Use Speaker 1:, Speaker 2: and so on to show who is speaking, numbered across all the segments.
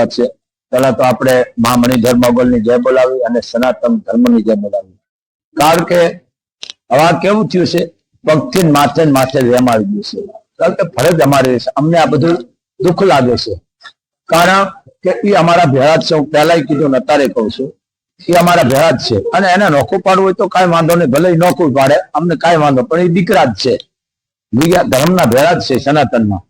Speaker 1: વાત છે. પેલા તો આપણે મહામણી ધર્મગોલની જય બોલાવી અને સનાતન ધર્મની જય બોલાવી. કારણ કે હવે કેવું થયું છે? પગથી માથે માથે વેમ આવી ગયું છે. કારણ કે ફરજ અમારી છે. અમને આ બધું દુઃખ લાગે છે. કારણ કે એ અમારા ભેળા છે. હું પહેલા કીધું અત્યારે કહું છું. એ અમારા ભેળા જ છે. અને એને નોખું પાડવું હોય તો કાંઈ વાંધો નહીં. ભલે નોખું પાડે, અમને કાંઈ વાંધો પણ એ દીકરા જ છે. બીજા ધર્મના ભેળા જ છે સનાતનમાં.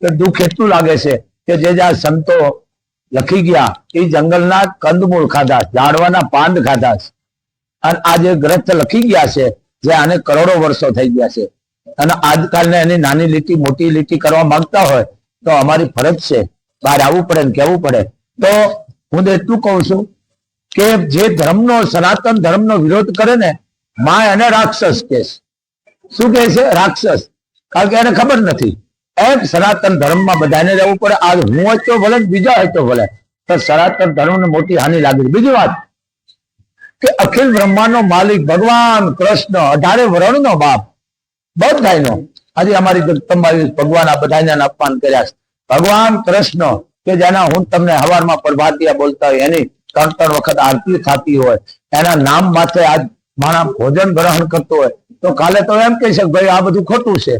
Speaker 1: તો દુઃખ એટલું લાગે છે કે જે જ્યાં સંતો લખી ગયા, એ જંગલના કંદમૂળ ખાધા, ઝાડવાના પાંદ ખાધા અને આ જે ગ્રંથ લખી ગયા છે, જે આને કરોડો વર્ષો થઈ ગયા છે. અને આજકાલને એની નાની લીટી, મોટી લીટી કરવા માંગતા હોય, તો અમારી ફરજ છે, બહાર આવવું પડે ને કહેવું પડે. તો હું તો એટલું કહું છું કે જે ધર્મનો, સનાતન ધર્મનો વિરોધ કરે ને, માં એને રાક્ષસ કે શું કહે છે? રાક્ષસ. કારણ કે એને ખબર નથી. એમ સનાતન ધર્મમાં બધાને રહેવું પડે. આજ હું હોય ભલે બીજા હોય ભલે. તો સનાતન ધર્મને મોટી હાનિ લાગી બીજી વાત કે અખિલ બ્રહ્માંડનો માલિક ભગવાન કૃષ્ણ, અઢારે વર્ણનો બાપ બધાનો આજે અમારી ભગવાન આ બધાને અપમાન કર્યા છે. ભગવાન કૃષ્ણ, કે જેના હું તમને હવારમાં પ્રભાતિયા બોલતા હોય, એની ત્રણ ત્રણ વખત આરતી થતી હોય, એના નામ માથે આજ મારા ભોજન ગ્રહણ કરતો હોય, તો કાલે તો એમ કહી શકે, ભાઈ આ બધું ખોટું છે.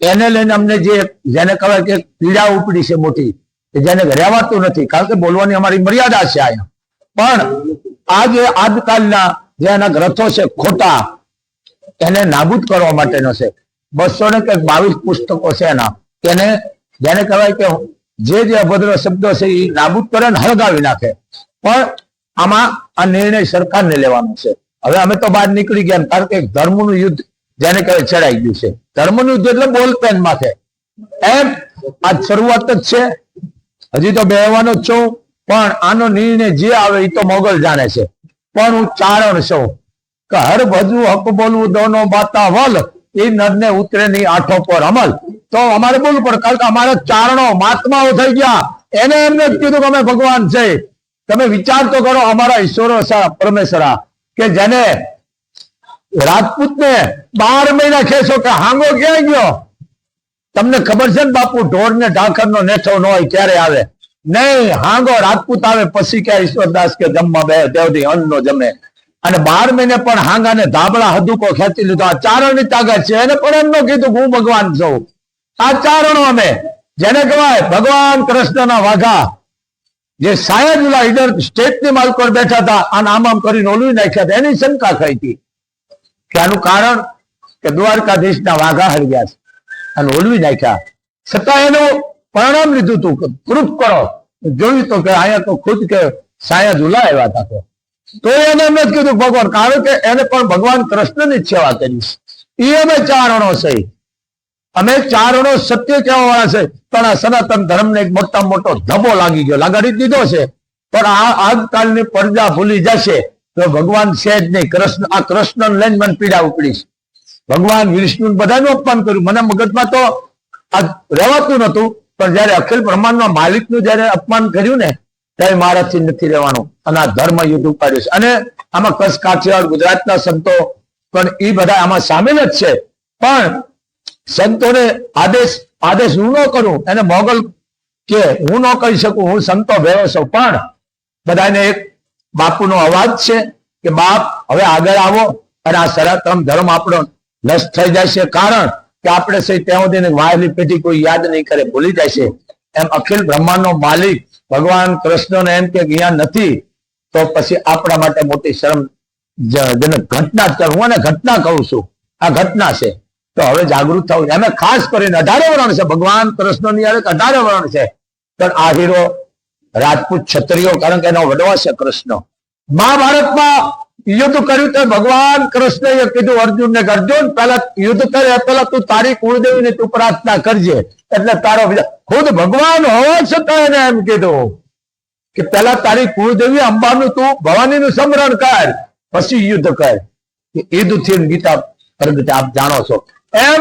Speaker 1: એને લઈને અમને જે જેને કહેવાય કે પીડા ઉપડી છે મોટી જેને રહેવાતું નથી, કારણ કે બોલવાની અમારી મર્યાદા છે અહીંયા પણ આ જે આજકાલના જે એના ગ્રંથો છે ખોટા, એને નાબૂદ કરવા માટેનો છે. બસો ને કંઈક બાવીસ પુસ્તકો છે એના. એને જેને કહેવાય કે જે જે અભદ્ર શબ્દો છે એ નાબૂદ કરે ને હળગાવી નાખે. પણ આમાં આ નિર્ણય સરકારને લેવાનો છે. હવે અમે તો બહાર નીકળી ગયા કારણ કે ધર્મનું યુદ્ધ જેને કહે ચડાઈ ગયું છે. ધર્મનું યુદ્ધ એટલે બોલપેન માથે. એમ આ શરૂઆત જ છે. હજી તો બેહવાનો જ છું, પણ આનો નિર્ણય જે આવે એ તો મોગલ જાણે છે. પણ હું ચારણ છું. કે હર ભજવું, હક બોલવું, દોનો બાતા એ નરને ઉતરે ની આઠો પર અમલ. તો અમારે બોલવું પડે, કારણ કે અમારા ચારણો મહાત્માઓ થઈ ગયા. એને એમને કીધું કે અમે ભગવાન છે. તમે વિચાર તો કરો અમારા ઈશ્વરો પરમેશ્વરા, કે જેને રાજપૂતને બાર મહિના કહેશો કે હાંગો ક્યાં ગયો? તમને ખબર છે ને બાપુ ઢોર ને ઢાંકર નો નેઠો ન હોય ક્યારે આવે? નહીં, હાંગો રાજપૂત આવે પછી ક્યાં ઈશ્વરદાસ કે જમવા બે દેવથી અન્ન નો જમે. અને બાર મહિને પણ હાંગા ને ધાબળા હદુકો ખેંચી લીધો. આ ચારણની તાકાત છે. એને પણ એમનો કીધું, હું ભગવાન છું. આ ચારણો અમે. જેને કહેવાય ભગવાન કૃષ્ણના વાઘા. જે સાયદ લીડર સ્ટેટની માલ પર બેઠા હતા અને આમ કરીને ઓલવી નાખ્યા હતા. એની શંકા થઈ હતી. કે કારણ કે દ્વારકાધીશના વાઘા હરી ગયા છે અને ઓલવી નાખ્યા. છતાં એનું પરિણામ લીધું તું પ્રૂફ કરો. જોયું તો કે અહીંયા તો ખુદ કે સાયા ઝુલા આવ્યા હતા તો. એને એમ જ કીધું, ભગવાન, કારણ કે એને પણ ભગવાન કૃષ્ણની જ સેવા કરી એ અમે ચારણો છે. અમે ચારણો સત્ય કહેવા વાળા છે. પણ આ સનાતન ધર્મને એક મોટા મોટો ધબો લાગી ગયો. લગાડી દીધો છે. પણ આ આજકાલની પ્રજા ભૂલી જશે. તો ભગવાન છે જ નહીં. કૃષ્ણ, આ કૃષ્ણ લઈને મને પીડા ઉપડી છે. ભગવાન વિષ્ણુ બધાનું અપમાન કર્યું. મને મગજમાં તો આ રહેવાતું નતું પણ જયારે અખિલ બ્રહ્માંડમાં માલિકનું જયારે અપમાન કર્યું ને, ત્યારે મારાથી નથી રહેવાનું. અને આ ધર્મ યુદ્ધ ઉપાડ્યું છે. અને આમાં કચ્છ, કાઠિયાવાડ, ગુજરાતના સંતો પણ એ બધા આમાં સામેલ જ છે. પણ સંતોને આદેશ આદેશ હું ન કરું, એને મોગલ કે હું ન કહી શકું, હું સંતો ભેળો છું. પણ બધાને એક બાપુનો અવાજ છે કે, બાપ, હવે આગળ આવો અને આ સનાતન ધર્મ આપણો નષ્ટ થઈ જાય છે કારણ કે આપણે સહી ત્યાં સુધી વાયેલી પેઢી કોઈ યાદ નહીં કરે, ભૂલી જાય છે. એમ અખિલ બ્રહ્માંડનો માલિક ભગવાન કૃષ્ણને એમ કે, અહીંયા નથી. તો પછી આપણા માટે મોટી શરમ જ- જનક ઘટના જ હું એને ઘટના કહું છું. આ ઘટના છે. તો હવે જાગૃત થવું એમે ખાસ કરીને અઢારે વર્ણ છે. ભગવાન કૃષ્ણની યાર અઢારે વર્ણ છે. પણ આ હીરો રાજપૂત ક્ષત્રિયો કારણ કે એનો વડવા છે કૃષ્ણ. મહાભારતમાં યુદ્ધ કર્યું તો ભગવાન કૃષ્ણએ કીધું, અર્જુનને ને અર્જુન પેલા યુદ્ધ કરે પેલા તું તારી કુળદેવીની તું પ્રાર્થના કરજે. એટલે તારો ખુદ ભગવાન હોવા છતાં એને એમ કીધું કે પેલા તારી કુળદેવી અંબાનું તું ભવાનીનું સ્મરણ કર, પછી યુદ્ધ કર. કે થી ગીતા પ્રગટ, આપ જાણો છો. એમ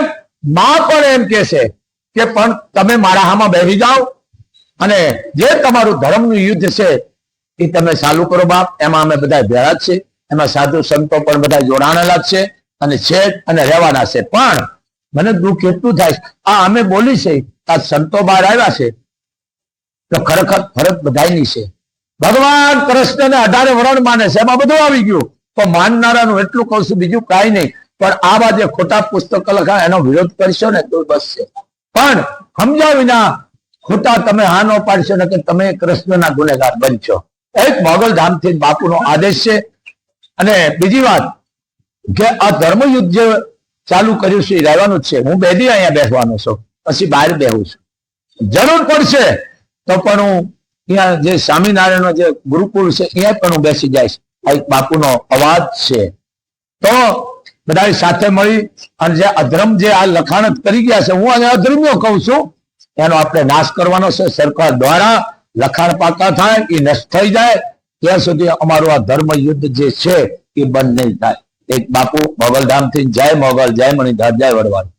Speaker 1: માં પણ એમ કે છે કે, પણ તમે મારા હામાં બેસી જાઓ અને જે તમારું ધર્મનું યુદ્ધ છે, એ તમે ચાલુ કરો બાપ. એમાં અમે બધા ભેળા જ છે. એમાં સાધુ સંતો પણ બધા જોડાણેલા છે અને છે અને રહેવાના છે. પણ મને દુઃખ એટલું થાય આ અમે બોલી છે, આ સંતો બહાર આવ્યા છે, તો ખરેખર ફરજ બધાયની છે. ભગવાન કૃષ્ણને અઢારે વરણ માને છે. એમાં બધું આવી ગયું. તો માનનારાનું એટલું કહું છું, બીજું કાંઈ નહીં. પણ આ બાજુ ખોટા પુસ્તકો લખા એનો વિરોધ કરશો ને તો બસ છે. પણ સમજાવીના વિના ખોટા તમે હા ન પાડશો ને કે તમે કૃષ્ણના ગુનેગાર બનશો. એક મોગલ ધામથી બાપુનો આદેશ છે. અને બીજી વાત કે આ ધર્મયુદ્ધ જે ચાલુ કર્યું છે, એ રહેવાનું જ છે. હું બે દી અહીંયા બેસવાનો છું. પછી બહાર બેહું છું. જરૂર પડશે તો પણ હું અહીંયા જે સ્વામિનારાયણનો જે ગુરુકુળ છે, અહીંયા પણ હું બેસી જઈશ. આ એક બાપુનો અવાજ છે. તો બધા સાથે મળી અને જે અધર્મ જે આ લખાણ કરી ગયા છે, હું અહીંયા અધર્મ્યો કહું છું. એનો આપણે નાશ કરવાનો છે. સરકાર દ્વારા લખાણ પાકા થાય એ નષ્ટ થઈ જાય. ત્યાં સુધી અમારું આ ધર્મ યુદ્ધ જે છે એ બંધ નહીં થાય. એક બાપુ મોગલધામથી જય મોગલ, જય મણિધાર, જય વડવાડ